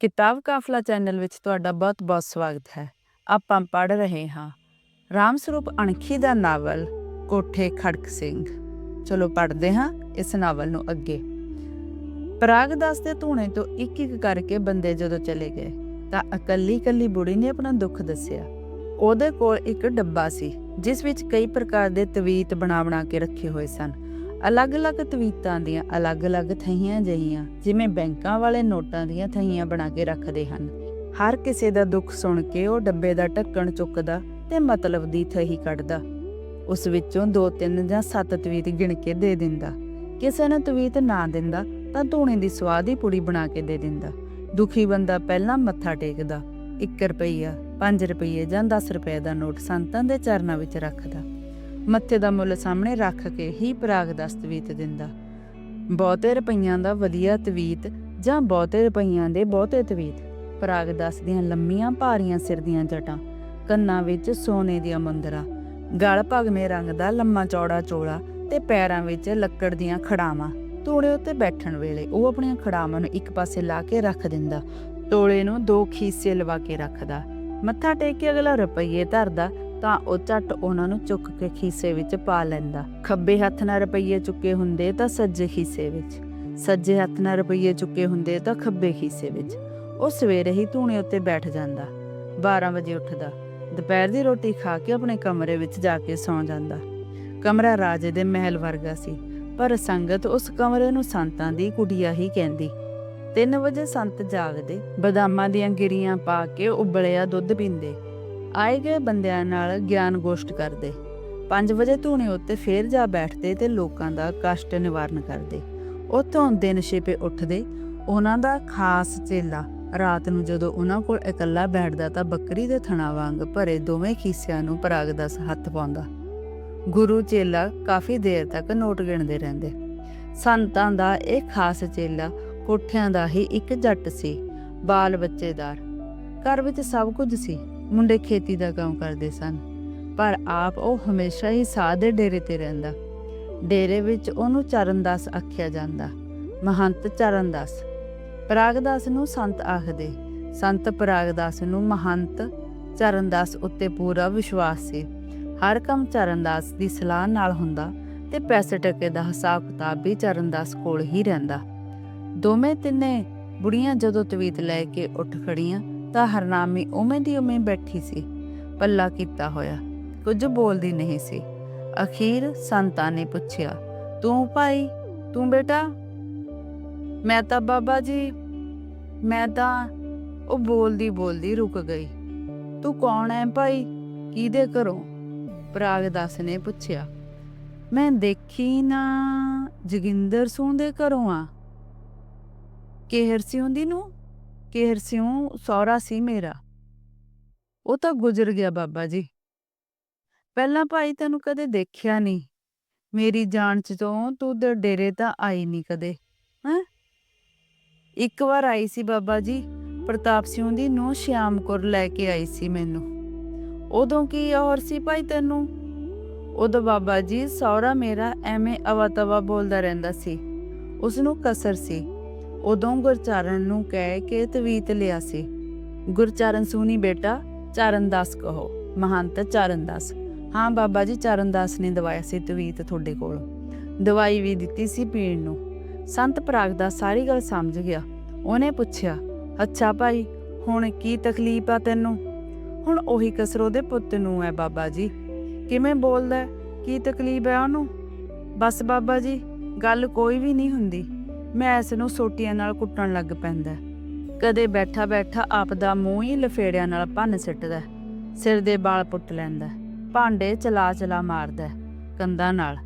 ਕਿਤਾਬ ਕਾਫਲਾ ਚੈਨਲ ਵਿੱਚ ਤੁਹਾਡਾ ਬਹੁਤ-ਬਹੁਤ ਸਵਾਗਤ ਹੈ। ਆਪਾਂ ਪੜ੍ਹ ਰਹੇ ਹਾਂ। ਰਾਮ ਸਰੂਪ ਅਣਖੀ ਦਾ ਨਾਵਲ, ਕੋਠੇ ਖੜਕ ਸਿੰਘ। ਚਲੋ ਪੜ੍ਹਦੇ ਹਾਂ ਇਸ ਨਾਵਲ ਨੂੰ ਅੱਗੇ। ਪਰਾਗਦਾਸ ਦੇ ਧੂਣੇ ਤੋਂ ਇੱਕ ਇੱਕ ਕਰਕੇ ਬੰਦੇ ਜਦੋਂ ਚਲੇ ਗਏ, ਤਾਂ ਇਕੱਲੀ ਇਕੱਲੀ ਬੁੜੀ ਨੇ ਆਪਣਾ ਦੁੱਖ ਦੱਸਿਆ। ਉਹਦੇ ਕੋਲ ਇੱਕ ਡੱਬਾ ਸੀ, ਜਿਸ ਵਿੱਚ ਕਈ ਪ੍ਰਕਾਰ ਦੇ ਤਵੀਤ ਬਣਾ ਬਣਾ ਕੇ ਰੱਖੇ ਹੋਏ ਸਨ। ਅਲੱਗ-ਅਲੱਗ ਤਵੀਤਾਂ ਦੀਆਂ ਅਲੱਗ-ਅਲੱਗ ਥਈਆਂ ਜਹੀਆਂ, ਜਿਵੇਂ ਬੈਂਕਾਂ ਵਾਲੇ ਨੋਟਾਂ ਦੀਆਂ ਥਈਆਂ ਬਣਾ ਕੇ ਰੱਖਦੇ ਹਨ। ਹਰ ਕਿਸੇ ਦਾ ਦੁੱਖ ਸੁਣ ਕੇ ਉਹ ਡੱਬੇ ਦਾ ਢੱਕਣ ਚੁੱਕਦਾ ਤੇ ਮਤਲਬ ਦੀ ਥਹੀ ਕੱਢਦਾ। ਉਸ ਵਿੱਚੋਂ ਦੋ ਤਿੰਨ ਜਾਂ ਸੱਤ ਤਵੀਤ ਗਿਣ ਕੇ ਦੇ ਦਿੰਦਾ। ਕਿਸੇ ਨੂੰ ਤਵੀਤ ਨਾ ਦਿੰਦਾ ਤਾਂ ਧੂਣੇ ਦੀ ਸਵਾਦ ਹੀ ਪੁੜੀ ਬਣਾ ਕੇ ਦੇ ਦਿੰਦਾ। ਦੁਖੀ ਬੰਦਾ ਪਹਿਲਾਂ ਮੱਥਾ ਟੇਕਦਾ 1 ਰੁਪਈਆ 5 ਰੁਪਈਏ ਜਾਂ 10 ਰੁਪਏ ਦਾ ਨੋਟ ਸੰਤਾਂ ਦੇ ਚਰਨਾਂ ਵਿੱਚ ਰੱਖਦਾ। ਮੱਥੇ ਦਾ ਮੁੱਲ ਸਾਹਮਣੇ ਰੱਖ ਕੇ ਹੀ ਪ੍ਰਾਗ ਦਾ ਤਵੀਤ ਦਿੰਦਾ। ਬਹੁਤੇ ਰੁਪਈਆਂ ਦਾ ਵਧੀਆ ਤਵੀਤ ਜਾਂ ਬਹੁਤੇ ਰੁਪਈਆਂ ਦੇ ਬਹੁਤੇ ਤਵੀਤ? ਪ੍ਰਾਗ ਦਸ ਦੀਆਂ ਲੰਮੀਆਂ ਭਾਰੀਆਂ ਸਿਰ ਦੀਆਂ ਜਟਾਂ, ਕੰਨਾਂ ਵਿੱਚ ਸੋਨੇ ਦੀਆਂ ਮੁੰਦਰਾਂ, ਗਲ ਭਗਵੇਂ ਰੰਗ ਦਾ ਲੰਮਾ ਚੌੜਾ ਚੋਲਾ ਤੇ ਪੈਰਾਂ ਵਿੱਚ ਲੱਕੜ ਦੀਆਂ ਖੜਾਵਾਂ। ਤੋੜੇ ਉੱਤੇ ਬੈਠਣ ਵੇਲੇ ਉਹ ਆਪਣੀਆਂ ਖੜਾਵਾਂ ਨੂੰ ਇੱਕ ਪਾਸੇ ਲਾ ਕੇ ਰੱਖ ਦਿੰਦਾ। ਤੋਲੇ ਨੂੰ ਦੋ ਖੀਸੇ ਲਵਾ ਕੇ ਰੱਖਦਾ। ਮੱਥਾ ਟੇਕ ਕੇ ਅਗਲਾ ਰੁਪਈਏ ਧਰਦਾ ਤਾਂ ਉਹ ਝੱਟ ਉਹਨਾਂ ਨੂੰ ਚੁੱਕ ਕੇ ਖੀਸੇ ਵਿੱਚ ਪਾ ਲੈਂਦਾ। ਖੱਬੇ ਹੱਥ ਨਾਲ ਰੁਪਈਏ ਚੁੱਕੇ ਹੁੰਦੇ ਤਾਂ ਸੱਜੇ ਖੀਸੇ ਵਿੱਚ। ਸੱਜੇ ਹੱਥ ਨਾਲ ਰੁਪਈਏ ਚੁੱਕੇ ਹੁੰਦੇ ਤਾਂ ਖੱਬੇ ਖੀਸੇ ਵਿੱਚ। ਉਹ ਸਵੇਰੇ ਹੀ ਧੂਣੇ ਉੱਤੇ ਬੈਠ ਜਾਂਦਾ। 12 ਵਜੇ ਉੱਠਦਾ। ਦੁਪਹਿਰ ਦੀ ਰੋਟੀ ਖਾ ਕੇ ਆਪਣੇ ਕਮਰੇ ਵਿੱਚ ਜਾ ਕੇ ਸੌਂ ਜਾਂਦਾ। ਕਮਰਾ ਰਾਜੇ ਦੇ ਮਹਿਲ ਵਰਗਾ ਸੀ, ਪਰ ਸੰਗਤ ਉਸ ਕਮਰੇ ਨੂੰ ਸੰਤਾਂ ਦੀ ਕੁਟੀਆ ਹੀ ਕਹਿੰਦੀ। 3 ਵਜੇ ਸੰਤ ਜਾਗਦੇ, ਬਦਾਮਾਂ ਦੀਆਂ ਗਿਰੀਆਂ ਪਾ ਕੇ ਉਬਲਿਆ ਦੁੱਧ ਪੀਂਦੇ। ਆਏ ਗਏ ਬੰਦਿਆਂ ਨਾਲ ਗਿਆਨ ਗੋਸ਼ਟ ਕਰਦੇ। 5 ਵਜੇ ਧੂਣੇ ਉੱਤੇ ਫੇਰ ਜਾ ਬੈਠਦੇ ਤੇ ਲੋਕਾਂ ਦਾ ਕਸ਼ਟ ਨਿਵਾਰਨ ਕਰਦੇ। ਉੱਥੋਂ ਦਿਨ ਛਿਪੇ ਉੱਠਦੇ। ਉਹਨਾਂ ਦਾ ਖਾਸ ਚੇਲਾ ਰਾਤ ਨੂੰ ਜਦੋਂ ਉਹਨਾਂ ਕੋਲ ਇਕੱਲਾ ਬੈਠਦਾ ਤਾਂ ਬੱਕਰੀ ਦੇ ਥਣਾ ਵਾਂਗ ਭਰੇ ਦੋਵੇਂ ਖੀਸਿਆਂ ਨੂੰ ਪਰਾਗ ਦਾ ਹੱਥ ਪਾਉਂਦਾ। ਗੁਰੂ ਚੇਲਾ ਕਾਫੀ ਦੇਰ ਤੱਕ ਨੋਟ ਗਿਣਦੇ ਰਹਿੰਦੇ। ਸੰਤਾਂ ਦਾ ਇਹ ਖਾਸ ਚੇਲਾ ਕੋਠਿਆਂ ਦਾ ਹੀ ਇੱਕ ਜੱਟ ਸੀ, ਬਾਲ ਬੱਚੇਦਾਰ। ਘਰ ਵਿੱਚ ਸਭ ਕੁਝ ਸੀ। ਮੁੰਡੇ ਖੇਤੀ ਦਾ ਕੰਮ ਕਰਦੇ ਸਨ, ਪਰ ਆਪ ਉਹ ਹਮੇਸ਼ਾ ਹੀ ਸਾਧ ਦੇ ਡੇਰੇ ਤੇ ਰਹਿੰਦਾ। ਡੇਰੇ ਵਿੱਚ ਉਹਨੂੰ ਚਰਨਦਾਸ ਆਖਿਆ ਜਾਂਦਾ, ਮਹੰਤ ਚਰਨਦਾਸ। ਪ੍ਰਾਗਦਾਸ ਨੂੰ ਸੰਤ ਆਖਦੇ, ਸੰਤ ਪ੍ਰਾਗਦਾਸ ਨੂੰ ਮਹੰਤ ਚਰਨਦਾਸ ਉੱਤੇ ਪੂਰਾ ਵਿਸ਼ਵਾਸ ਸੀ। ਹਰ ਕੰਮ ਚਰਨਦਾਸ ਦੀ ਸਲਾਹ ਨਾਲ ਹੁੰਦਾ ਤੇ ਪੈਸੇ ਟਕੇ ਦਾ ਹਿਸਾਬ ਕਿਤਾਬ ਵੀ ਚਰਨਦਾਸ ਕੋਲ ਹੀ ਰਹਿੰਦਾ। ਦੋਵੇਂ ਤਿੰਨੇ ਬੁੜੀਆਂ ਜਦੋਂ ਤਵੀਤ ਲੈ ਕੇ ਉੱਠ ਖੜੀਆਂ ਤਾਂ ਹਰਨਾਮੀ ਉਵੇਂ ਦੀ ਉਵੇਂ ਬੈਠੀ ਸੀ। ਪੱਲਾ ਕੀਤਾ ਹੋਇਆ, ਕੁਝ ਬੋਲਦੀ ਨਹੀਂ ਸੀ। ਅਖੀਰ ਸੰਤਾਂ ਨੇ ਪੁੱਛਿਆ, ਤੂੰ ਭਾਈ, ਤੂੰ ਬੇਟਾ? ਮੈਂ ਤਾਂ ਬਾਬਾ ਜੀ, ਮੈਂ ਤਾਂ ਉਹ ਬੋਲਦੀ ਬੋਲਦੀ ਰੁਕ ਗਈ। ਤੂੰ ਕੌਣ ਹੈ ਭਾਈ? ਕਿਹਦੇ ਘਰੋਂ? ਪ੍ਰਾਗਦਾਸ ਨੇ ਪੁੱਛਿਆ। ਮੈਂ ਦੇਖੀ ਨਾ ਜਗਿੰਦਰ ਸੂੰ ਦੇ ਘਰੋਂ ਆ। ਕੇਹਰ ਸਿਉਂ ਦੀ ਨੂੰ ਕੇਹਰ ਸਿਉਂ ਸੌਰਾ ਸੀ ਮੇਰਾ। ਉਹ ਤਾਂ ਗੁਜ਼ਰ ਗਿਆ ਬਾਬਾ ਜੀ। ਪਹਿਲਾਂ ਭਾਈ ਤੈਨੂੰ ਕਦੇ ਦੇਖਿਆ ਨਹੀਂ ਮੇਰੀ ਜਾਣ ਚ ਤੋਂ ਤੂੰ ਦੇ ਡੇਰੇ ਤਾਂ ਆਈ ਨਹੀਂ ਕਦੇ, ਹੈ? ਇੱਕ ਵਾਰ ਆਈ ਸੀ ਬਾਬਾ ਜੀ, ਪ੍ਰਤਾਪ ਸਿੰਘ ਦੀ ਨੂੰ ਸ਼ਿਆਮ ਕੌਰ ਲੈ ਕੇ ਆਈ ਸੀ ਮੈਨੂੰ। ਉਦੋਂ ਕੀ ਹੋਰ ਸੀ ਭਾਈ ਤੈਨੂੰ? ਉਦੋਂ ਬਾਬਾ ਜੀ ਸੌਰਾ ਮੇਰਾ ਐਵੇਂ ਅਵਾ ਤਵਾ ਬੋਲਦਾ ਰਹਿੰਦਾ ਸੀ। ਉਸ ਨੂੰ ਕਸਰ ਸੀ। ਉਦੋਂ ਗੁਰਚਰਨ ਨੂੰ ਕਹਿ ਕੇ ਤਵੀਤ ਲਿਆ ਸੀ, ਗੁਰਚਰਨ ਸੂਨੀ ਬੇਟਾ, ਚਰਨਦਾਸ ਕਹੋ, ਮਹੰਤ ਚਰਨਦਾਸ। ਹਾਂ ਬਾਬਾ ਜੀ, ਚਰਨਦਾਸ ਨੇ ਦਵਾਇਆ ਸੀ ਤਵੀਤ ਤੁਹਾਡੇ ਕੋਲ। ਦਵਾਈ ਵੀ ਦਿੱਤੀ ਸੀ ਪੀਣ ਨੂੰ। ਸੰਤ ਪ੍ਰਾਗ ਦਾ ਸਾਰੀ ਗੱਲ ਸਮਝ ਗਿਆ। ਉਹਨੇ ਪੁੱਛਿਆ, ਅੱਛਾ ਭਾਈ, ਹੁਣ ਕੀ ਤਕਲੀਫ ਆ ਤੈਨੂੰ? ਹੁਣ ਉਹੀ ਕਸਰੋ ਦੇ ਪੁੱਤ ਨੂੰ ਹੈ ਬਾਬਾ ਜੀ। ਕਿਵੇਂ ਬੋਲਦਾ? ਕੀ ਤਕਲੀਫ ਹੈ ਉਹਨੂੰ? ਬਸ ਬਾਬਾ ਜੀ, ਗੱਲ ਕੋਈ ਵੀ ਨਹੀਂ ਹੁੰਦੀ। ਮੈਂ ਇਸ ਨੂੰ ਸੋਟੀਆਂ ਨਾਲ ਕੁੱਟਣ ਲੱਗ ਪੈਂਦਾ ਕਦੇ ਬੈਠਾ ਬੈਠਾ ਆਪ ਦਾ ਮੂੰਹ ਹੀ ਲਫੇੜਿਆਂ ਨਾਲ ਭੰਨ ਸਿੱਟਦਾ ਸਿਰ ਦੇ ਵਾਲ ਪੁੱਟ ਲੈਂਦਾ ਭਾਂਡੇ ਚਲਾ ਚਲਾ ਮਾਰਦਾ ਕੰਧਾਂ ਨਾਲ।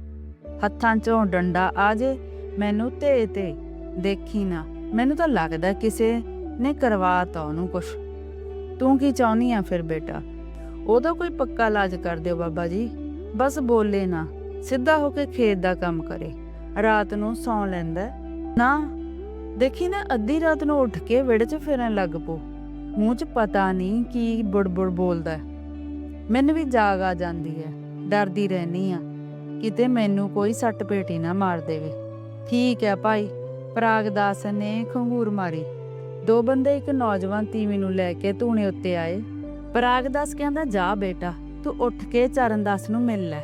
ਹੱਥਾਂ 'ਚੋਂ ਡੰਡਾ ਆ ਜੇ, ਮੈਨੂੰ ਤੇ ਤੇ ਦੇਖੀ ਨਾ। ਮੈਨੂੰ ਤਾਂ ਲੱਗਦਾ ਕਿਸੇ ਨੇ ਕਰਵਾ ਤਾ ਉਹਨੂੰ ਕੁਛ। ਤੂੰ ਕੀ ਚਾਹਨੀ ਆ ਫਿਰ ਬੇਟਾ? ਉਹਦਾ ਕੋਈ ਪੱਕਾ ਇਲਾਜ ਕਰ ਦਿਓ ਬਾਬਾ ਜੀ। ਬਸ ਬੋਲੇ ਨਾ। ਸਿੱਧਾ ਹੋ ਕੇ ਖੇਤ ਦਾ ਕੰਮ ਕਰੇ। ਰਾਤ ਨੂੰ ਸੌਂ ਲੈਂਦਾ ਨਾ, ਦੇਖੀ ਨਾ, ਅੱਧੀ ਰਾਤ ਨੂੰ ਉੱਠ ਕੇ ਵਿੜੇ 'ਚ ਫਿਰਨ ਲੱਗ ਪੋ ਮੂੰਹ 'ਚ ਪਤਾ ਨਹੀਂ ਕੀ ਬੁੜਬੁੜ ਬੋਲਦਾ ਮੈਨੂੰ ਵੀ ਜਾਗ ਆ ਜਾਂਦੀ ਹੈ। ਡਰਦੀ ਰਹਿਨੀ ਆ ਕਿਤੇ ਮੈਨੂੰ ਕੋਈ ਸੱਟ ਪੇਟੀ ਨਾ ਮਾਰ ਦੇਵੇ। ਠੀਕ ਹੈ ਭਾਈ ਪ੍ਰਾਗਦਾਸ ਨੇ ਖੰਗੂਰ ਮਾਰੀ। ਦੋ ਬੰਦੇ, ਇੱਕ ਨੌਜਵਾਨ ਤੀਵੀ ਨੂੰ ਲੈ ਕੇ ਧੂਣੇ ਉੱਤੇ ਆਏ। ਪਰਾਗਦਾਸ ਕਹਿੰਦਾ, ਜਾ ਬੇਟਾ, ਤੂੰ ਉੱਠ ਕੇ ਚਰਨਦਾਸ ਨੂੰ ਮਿਲ ਲੈ।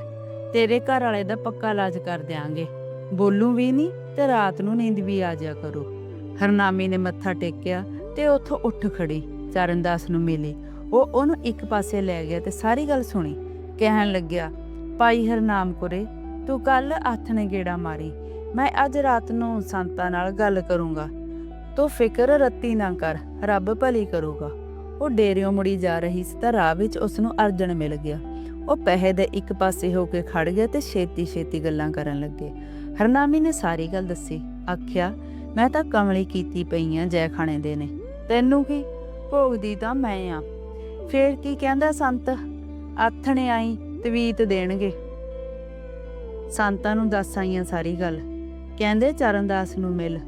ਤੇਰੇ ਘਰ ਵਾਲੇ ਦਾ ਪੱਕਾ ਇਲਾਜ ਕਰ ਦਿਆਂਗੇ। ਬੋਲੂ ਵੀ ਨਹੀਂ। ਤੇ ਰਾਤ ਨੂੰ ਨੀਂਦ ਵੀ ਆ ਜਾ ਕਰੂ। ਹਰਨਾਮੀ ਨੇ ਮੱਥਾ ਟੇਕਿਆ ਤੇ ਉੱਥੋਂ ਉੱਠ ਖੜੀ। ਚਰਨਦਾਸ ਨੂੰ ਮਿਲੀ। ਉਹ ਉਹਨੂੰ ਇੱਕ ਪਾਸੇ ਲੈ ਗਿਆ ਤੇ ਸਾਰੀ ਗੱਲ ਸੁਣੀ। ਕਹਿਣ ਲੱਗਿਆ, ਭਾਈ ਹਰਨਾਮ ਕੁਰੇ, ਤੂੰ ਕੱਲ ਹੱਥ ਨੇ ਗੇੜਾ ਮਾਰੀ। ਮੈਂ ਅੱਜ ਰਾਤ ਨੂੰ ਸੰਤਾਂ ਨਾਲ ਗੱਲ ਕਰੂੰਗਾ। ਤੂੰ ਫਿਕਰ ਰੱਤੀ ਨਾ ਕਰ, ਰੱਬ ਭਲੀ ਕਰੂਗਾ। ਉਹ ਡੇਰਿਓਂ ਮੁੜੀ ਜਾ ਰਹੀ ਸੀ ਤਾਂ ਰਾਹ ਵਿੱਚ ਉਸ ਨੂੰ ਅਰਜਨ ਮਿਲ ਗਿਆ। ਉਹ ਪਹਿੇ ਦੇ ਇੱਕ ਪਾਸੇ ਹੋ ਕੇ ਖੜ ਗਿਆ ਤੇ ਛੇਤੀ ਛੇਤੀ ਗੱਲਾਂ ਕਰਨ ਲੱਗੇ। ਹਰਨਾਮੀ ਨੇ ਸਾਰੀ ਗੱਲ ਦੱਸੀ। ਆਖਿਆ, ਮੈਂ ਤਾਂ ਕਮਲੀ ਕੀਤੀ ਪਈ ਆ ਜੈ ਖਾਣੇ ਦੇ ਨੇ। ਤੈਨੂੰ ਕੀ? ਭੋਗਦੀ ਤਾਂ ਮੈਂ ਆ। ਫੇਰ ਕੀ ਕਹਿੰਦਾ ਸੰਤ? ਆਥਣੇ ਆਈ ਤਵੀਤ ਦੇਣਗੇ। ਸੰਤਾਂ ਨੂੰ ਦੱਸ ਆਈਆਂ ਸਾਰੀ ਗੱਲ। ਕਹਿੰਦੇ ਚਰਨਦਾਸ ਨੂੰ ਮਿਲ।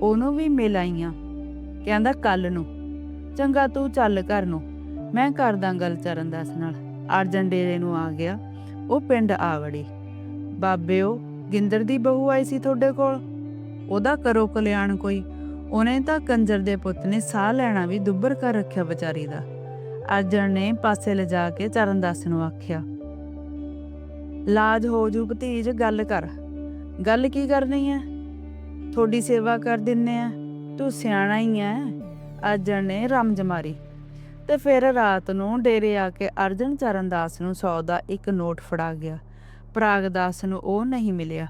ਉਹਨੂੰ ਵੀ ਮਿਲ ਆਈਆਂ। ਕਹਿੰਦਾ ਕੱਲ ਨੂੰ। ਚੰਗਾ ਤੂੰ ਚੱਲ ਘਰ ਨੂੰ। ਮੈਂ ਕਰਦਾ ਗੱਲ ਚਰਨਦਾਸ ਨਾਲ। ਅਰਜਨ ਡੇਰੇ ਨੂੰ ਆ ਗਿਆ। ਉਹ ਪਿੰਡ ਆ ਵੜੀ ਬਾਬਿਓ ਗਿੰਦਰ ਦੀ ਬਹੂ ਆਈ ਸੀ ਤੁਹਾਡੇ ਕੋਲ? ਉਹਦਾ ਕਰੋ ਕਲਿਆਣ ਕੋਈ। ਉਹਨੇ ਤਾਂ ਕੰਜਰ ਦੇ ਪੁੱਤ ਨੇ ਸਾਹ ਲੈਣਾ ਵੀ ਦੁੱਬਰ ਕਰ ਰੱਖਿਆ ਵਿਚਾਰੀ ਦਾ। ਅਰਜਨ ਨੇ ਪਾਸੇ ਲਿਜਾ ਕੇ ਚਰਨਦਾਸ ਨੂੰ ਆਖਿਆ, ਲਾਜ ਹੋ ਜੂ ਭਤੀਜ, ਗੱਲ ਕਰ। ਗੱਲ ਕੀ ਕਰਨੀ ਹੈ? ਤੁਹਾਡੀ ਸੇਵਾ ਕਰ ਦਿੰਨੇ ਆ। ਤੂੰ ਸਿਆਣਾ ਹੀ ਐ। ਅਰਜਨ ਨੇ ਰਮਜ ਮਾਰੀ ਤੇ ਫਿਰ ਰਾਤ ਨੂੰ ਡੇਰੇ ਆ ਕੇ ਅਰਜਨ ਚਰਨਦਾਸ ਨੂੰ ਸੌ ਦਾ ਇੱਕ ਨੋਟ ਫੜਾ ਗਿਆ। ਪ੍ਰਾਗਦਾਸ ਨੂੰ ਉਹ ਨਹੀਂ ਮਿਲਿਆ।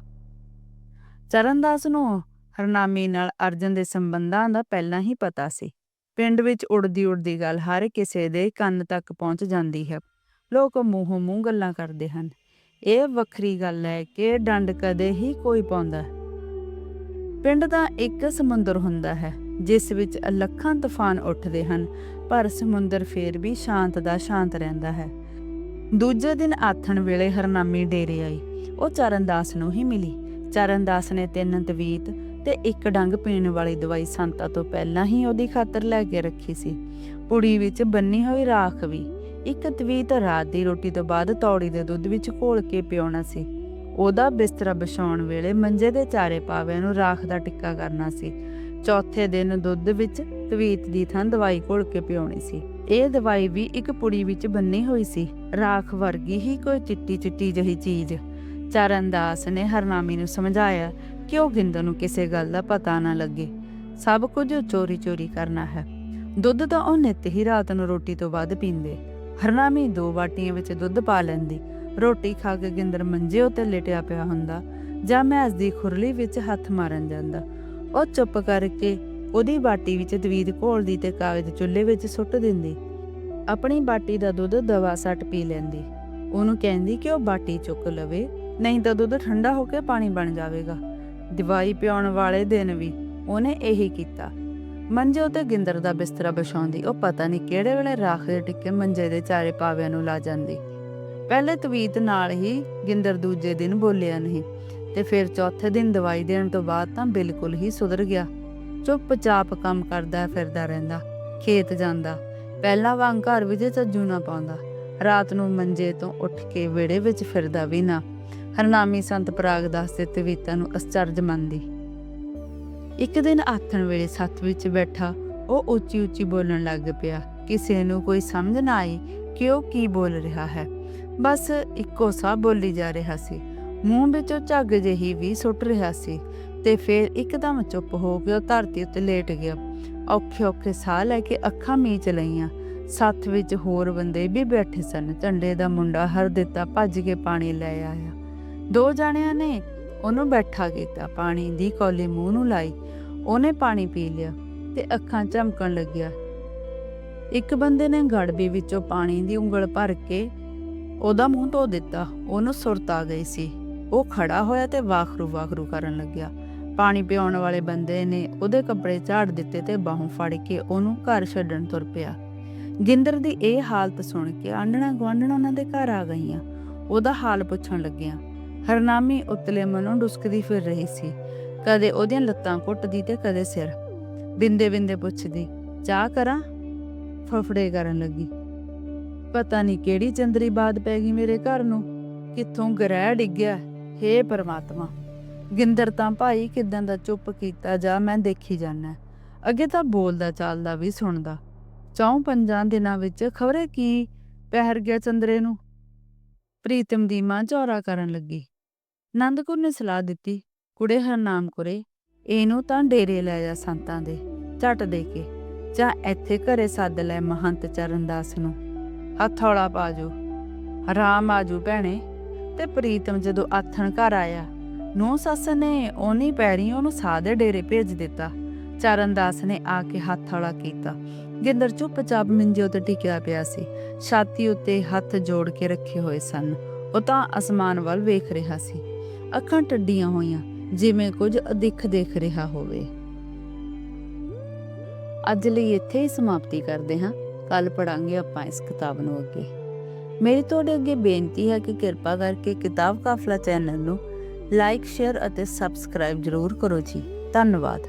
ਚਰਨਦਾਸ ਨੂੰ ਹਰਨਾਮੀ ਨਾਲ ਅਰਜਨ ਦੇ ਸੰਬੰਧਾਂ ਦਾ ਪਹਿਲਾਂ ਹੀ ਪਤਾ ਸੀ। ਪਿੰਡ ਵਿੱਚ ਉੜਦੀ ਉੜਦੀ ਗੱਲ ਹਰ ਕਿਸੇ ਦੇ ਕੰਨ ਤੱਕ ਪਹੁੰਚ ਜਾਂਦੀ ਹੈ। ਲੋਕ ਮੂੰਹੋਂ ਮੂੰਹ ਗੱਲਾਂ ਕਰਦੇ ਹਨ। ਇਹ ਵੱਖਰੀ ਗੱਲ ਹੈ ਕਿ ਡੰਡ ਕਦੇ ਹੀ ਕੋਈ ਪਾਉਂਦਾ। ਪਿੰਡ ਦਾ ਇੱਕ ਸਮੁੰਦਰ ਹੁੰਦਾ ਹੈ, ਜਿਸ ਵਿੱਚ ਲੱਖਾਂ ਤੂਫਾਨ ਉੱਠਦੇ ਹਨ, ਪਰ ਸਮੁੰਦਰ ਫੇਰ ਵੀ ਸ਼ਾਂਤ ਦਾ ਸ਼ਾਂਤ ਰਹਿੰਦਾ ਹੈ। ਦੂਜੇ ਦਿਨ ਆਥਣ ਵੇਲੇ ਹਰਨਾਮੀ ਡੇਰੇ ਆਈ। ਉਹ ਚਰਨਦਾਸ ਨੂੰ ਹੀ ਮਿਲੀ। ਚਰਨਦਾਸ ਨੇ ਤਿੰਨ ਤਵੀਤ ਤੇ ਇੱਕ ਡੰਗ ਪੀਣ ਵਾਲੀ ਦਵਾਈ ਸੰਤਾ ਤੋਂ ਪਹਿਲਾਂ ਹੀ ਉਹਦੀ ਖਾਤਰ ਲੈ ਕੇ ਰੱਖੀ ਸੀ। ਪੁੜੀ ਵਿੱਚ ਬੰਨੀ ਹੋਈ ਰਾਖ ਵੀ। ਇੱਕ ਤਵੀਤ ਰਾਤ ਦੀ ਰੋਟੀ ਤੋਂ ਬਾਅਦ ਤੌੜੀ ਦੇ ਦੁੱਧ ਵਿੱਚ ਘੋਲ ਕੇ ਪਿਉਣਾ ਸੀ। ਉਹਦਾ ਬਿਸਤਰਾ ਵਿਛਾਉਣ ਵੇਲੇ ਮੰਜੇ ਦੇ ਚਾਰੇ ਪਾਵਿਆਂ ਨੂੰ ਰਾਖ ਦਾ ਟਿੱਕਾ ਕਰਨਾ ਸੀ। ਚੌਥੇ ਦਿਨ ਦੁੱਧ ਵਿੱਚ ਤਵੀਤ ਦੀ ਥਾਂ ਦਵਾਈ ਘੋਲ ਕੇ ਪਿਉਣੀ ਸੀ। ਇਹ ਦਵਾਈ ਵੀ ਇੱਕ ਪੁੜੀ ਵਿੱਚ ਬੰਨੀ ਹੋਈ ਸੀ। ਰਾਖ ਵਰਗੀ ਹੀ ਕੋਈ ਚਿੱਟੀ ਚਿੱਟੀ ਜਿਹੀ ਚੀਜ਼। ਚਰਨਦਾਸ ਨੇ ਹਰਨਾਮੀ ਨੂੰ ਸਮਝਾਇਆ ਕਿ ਉਹ ਗਿੰਦਰ ਨੂੰ ਕਿਸੇ ਗੱਲ ਦਾ ਪਤਾ ਨਾ ਲੱਗੇ? ਸਭ ਕੁਝ ਚੋਰੀ ਚੋਰੀ ਕਰਨਾ ਹੈ। ਦੁੱਧ ਤਾਂ ਉਹ ਨਿੱਤ ਹੀ ਰਾਤ ਨੂੰ ਰੋਟੀ ਤੋਂ ਬਾਅਦ ਪੀਂਦੇ। ਹਰਨਾਮੀ ਦੋ ਬਾਟੀਆਂ ਵਿੱਚ ਦੁੱਧ ਪਾ ਲੈਂਦੀ। ਰੋਟੀ ਖਾ ਕੇ ਗਿੰਦਰ ਮੰਜੇ ਉੱਤੇ ਲੇਟਿਆ ਪਿਆ ਹੁੰਦਾ, ਜਾਂ ਮੈਸ ਦੀ ਖੁਰਲੀ ਵਿੱਚ ਹੱਥ ਮਾਰਨ ਜਾਂਦਾ। ਉਹ ਚੁੱਪ ਕਰਕੇ ਉਹਦੀ ਬਾਟੀ ਵਿੱਚ ਦਵੀਦ ਘੋਲਦੀ ਤੇ ਕਾਗਜ਼ ਚੁੱਲ੍ਹੇ ਵਿੱਚ ਸੁੱਟ ਦਿੰਦੀ। ਆਪਣੀ ਬਾਟੀ ਦਾ ਦੁੱਧ ਦਵਾ ਸੱਟ ਪੀ ਲੈਂਦੀ। ਉਹਨੂੰ ਕਹਿੰਦੀ ਕਿ ਉਹ ਬਾਟੀ ਚੁੱਕ ਲਵੇ, ਨਹੀਂ ਤਾਂ ਦੁੱਧ ਠੰਡਾ ਹੋ ਕੇ ਪਾਣੀ ਬਣ ਜਾਵੇਗਾ। ਦਵਾਈ ਪਿਉਣ ਵਾਲੇ ਦਿਨ ਵੀ ਉਹਨੇ ਇਹੀ ਕੀਤਾ। ਮੰਜੇ ਉਤੇ ਗਿੰਦਰ ਦਾ ਬਿਸਤਰਾ ਵਿਛਾਉਂਦੀ, ਉਹ ਪਤਾ ਨਹੀਂ ਕਿਹੜੇ ਵੇਲੇ ਰਾਖ ਦੇ ਟਿੱਕੇ ਮੰਜੇ ਦੇ ਚਾਰੇ ਪਾਵਿਆਂ ਨੂੰ ਲਾ ਜਾਂਦੀ। ਪਹਿਲੇ ਤਵੀਤ ਨਾਲ ਹੀ ਗਿੰਦਰ ਦੂਜੇ ਦਿਨ ਬੋਲਿਆ ਨਹੀਂ ਤੇ ਫਿਰ ਚੌਥੇ ਦਿਨ ਦਵਾਈ ਦੇਣ ਤੋਂ ਬਾਅਦ ਤਾਂ ਬਿਲਕੁਲ ਹੀ ਸੁਧਰ ਗਿਆ। ਚੁੱਪਚਾਪ ਕੰਮ ਕਰਦਾ ਫਿਰਦਾ ਰਹਿੰਦਾ, ਖੇਤ ਜਾਂਦਾ, ਪਹਿਲਾਂ ਵਾਂਗ ਘਰ ਵਿੱਚ ਝੱਜੂ ਨਾ ਪਾਉਂਦਾ, ਰਾਤ ਨੂੰ ਮੰਜੇ ਤੋਂ ਉੱਠ ਕੇ ਵਿਹੜੇ ਵਿੱਚ ਫਿਰਦਾ ਵੀ ਨਾ, ਹਰਨਾਮੀ ਸੰਤ ਪ੍ਰਾਗਦਾਸ ਦੇ ਤਵੀਤਾਂ ਨੂੰ ਅਸਚਰਜ ਮੰਨਦੀ। ਇੱਕ ਦਿਨ ਆਥਣ ਵੇਲੇ ਸੱਤ ਵਿੱਚ ਬੈਠਾ, ਉਹ ਉੱਚੀ ਉੱਚੀ ਬੋਲਣ ਲੱਗ ਪਿਆ, ਕਿਸੇ ਨੂੰ ਕੋਈ ਸਮਝ ਨਾ ਆਈ ਕਿ ਉਹ ਕੀ ਬੋਲ ਰਿਹਾ ਹੈ। ਬਸ ਇੱਕੋ ਸਾਹ ਬੋਲੀ ਜਾ ਰਿਹਾ ਸੀ। ਮੂੰਹ ਵਿੱਚੋਂ ਝੱਗ ਜਿਹੀ ਵੀ ਸੁੱਟ ਰਿਹਾ ਸੀ ਤੇ ਫਿਰ ਇੱਕਦਮ ਚੁੱਪ ਹੋ ਕੇ ਉਹ ਧਰਤੀ ਉੱਤੇ ਲੇਟ ਗਿਆ। ਔਖੇ ਔਖੇ ਸਾਹ ਲੈ ਕੇ ਅੱਖਾਂ ਮੀਚ ਲਈਆਂ। ਸੱਥ ਵਿੱਚ ਹੋਰ ਬੰਦੇ ਵੀ ਬੈਠੇ ਸਨ। ਝੰਡੇ ਦਾ ਮੁੰਡਾ ਹਰ ਦਿੱਤਾ ਭੱਜ ਕੇ ਪਾਣੀ ਲੈ ਆਇਆ। ਦੋ ਜਣਿਆਂ ਨੇ ਉਹਨੂੰ ਬੈਠਾ ਕੀਤਾ। ਪਾਣੀ ਦੀ ਕੌਲੀ ਮੂੰਹ ਨੂੰ ਲਾਈ। ਉਹਨੇ ਪਾਣੀ ਪੀ ਲਿਆ ਤੇ ਅੱਖਾਂ ਚਮਕਣ ਲੱਗਿਆ। ਇੱਕ ਬੰਦੇ ਨੇ ਗੜਬੀ ਵਿੱਚੋਂ ਪਾਣੀ ਦੀ ਉਂਗਲ ਭਰ ਕੇ ਉਹਦਾ ਮੂੰਹ ਧੋ ਦਿੱਤਾ, ਉਹਨੂੰ ਸੁਰਤ ਆ ਗਈ ਸੀ। ਉਹ ਖੜਾ ਹੋਇਆ ਤੇ ਵਾਖਰੂ ਵਾਖਰੂ ਕਰਨ ਲੱਗਿਆ। ਪਾਣੀ ਪਿਆਉਣ ਵਾਲੇ ਬੰਦੇ ਨੇ ਉਹਦੇ ਕੱਪੜੇ ਝਾੜ ਦਿੱਤੇ ਤੇ ਬਾਹੋਂ ਫੜ ਕੇ ਉਹਨੂੰ ਘਰ ਛੱਡਣ ਤੁਰ ਪਿਆ। ਗਿੰਦਰ ਦੀ ਇਹ ਹਾਲਤ ਸੁਣ ਕੇ ਆਂਡਣਾ ਗੁਆਂਢਣਾ ਉਹਨਾਂ ਦੇ ਘਰ ਆ ਗਈਆਂ। ਉਹਦਾ ਹਾਲ ਪੁੱਛਣ ਲੱਗਿਆ। ਹਰਨਾਮੀ ਉਤਲੇ ਮਨੋਂ ਡੁਸਕਦੀ ਫਿਰ ਰਹੀ ਸੀ। ਕਦੇ ਉਹਦੀਆਂ ਲੱਤਾਂ ਘੁੱਟਦੀ ਤੇ ਕਦੇ ਸਿਰ। ਬਿੰਦੇ ਬਿੰਦੇ ਪੁੱਛਦੀ, ਚਾਹ ਕਰਾਂ? ਫਫੜੇ ਕਰਨ ਲੱਗੀ। ਪਤਾ ਨਹੀਂ ਕਿਹੜੀ ਚੰਦਰੀ ਬਾਦ ਪੈ ਗਈ ਮੇਰੇ ਘਰ ਨੂੰ। ਕਿੱਥੋਂ ਗ੍ਰਹਿ ਡਿੱਗਿਆ ਹੇ ਪਰਮਾਤਮਾ, ਗਿੰਦਰ ਤਾਂ ਭਾਈ ਕਿਦਾਂ ਦਾ ਚੁੱਪ ਕੀਤਾ ਜਾ, ਮੈਂ ਦੇਖੀ ਜਾਣਾ ਅੱਗੇ ਤਾਂ ਬੋਲਦਾ ਚਾਲਦਾ ਵੀ ਸੁਣਦਾ। ਚੌਂ ਪੰਜਾਂ ਦਿਨਾਂ ਵਿੱਚ ਖਬਰੇ ਕੀ ਪਹਿਰ ਗਿਆ ਚੰਦਰੇ ਨੂੰ? ਪ੍ਰੀਤਮ ਦੀ ਮਾਂ ਚੌਰਾ ਕਰਨ ਲੱਗੀ। ਨੰਦਕੁਰ ਨੇ ਸਲਾਹ ਦਿੱਤੀ, ਕੁੜੇ ਹਰਨਾਮ ਕੁਰੇ, ਇਹਨੂੰ ਤਾਂ ਡੇਰੇ ਲੈ ਜਾ ਸੰਤਾਂ ਦੇ, ਝਟ ਦੇ ਕੇ। ਜਾਂ ਇੱਥੇ ਘਰੇ ਸੱਦ ਲੈ ਮਹੰਤ ਚਰਨਦਾਸ ਨੂੰ। ਹੱਥ ਹੌਲਾ ਪਾਜੋ ਆਰਾਮ ਆਜੂ ਭੈਣੇ। ਤੇ ਪ੍ਰੀਤਮ ਜਦੋਂ ਆਥਣ ਘਰ ਆਇਆ ਨੂੰ ਸੱਸ ਨੇ ਉਹਨੀ ਪੈਰੀ ਉਹਨੂੰ ਸਾਦੇ ਡੇਰੇ ਭੇਜ ਦਿੱਤਾ। ਚਰਨਦਾਸ ਨੇ ਆ ਕੇ ਹੱਥ ਹੌਲਾ ਕੀਤਾ। ਗਿੰਦਰ ਚੁੱਪਚਾਪ ਮੰਜੇ ਉੱਤੇ ਟਿਕਿਆ ਪਿਆ ਸੀ। ਛਾਤੀ ਉੱਤੇ ਹੱਥ ਜੋੜ ਕੇ ਰੱਖੇ ਹੋਏ ਸਨ। ਉਹ ਤਾਂ ਅਸਮਾਨ ਵੱਲ ਵੇਖ ਰਿਹਾ ਸੀ। ਅੱਖਾਂ ਟੱਡੀਆਂ ਹੋਈਆਂ, ਜਿਵੇਂ ਕੁਝ ਅਦਿੱਖ ਦੇਖ ਰਿਹਾ ਹੋਵੇ। ਅੱਜ ਲਈ ਇੱਥੇ ਹੀ ਸਮਾਪਤੀ ਕਰਦੇ ਹਾਂ। ਕੱਲ ਪੜਾਂਗੇ ਆਪਾਂ ਇਸ ਕਿਤਾਬ ਨੂੰ ਅੱਗੇ। ਮੇਰੀ ਤੁਹਾਡੇ ਅੱਗੇ ਬੇਨਤੀ ਹੈ ਕਿ ਕਿਰਪਾ ਕਰਕੇ ਕਿਤਾਬ ਕਾਫਲਾ ਚੈਨਲ ਨੂੰ ਲਾਈਕ, ਸ਼ੇਅਰ ਅਤੇ ਸਬਸਕ੍ਰਾਈਬ ਜ਼ਰੂਰ ਕਰੋ ਜੀ। ਧੰਨਵਾਦ।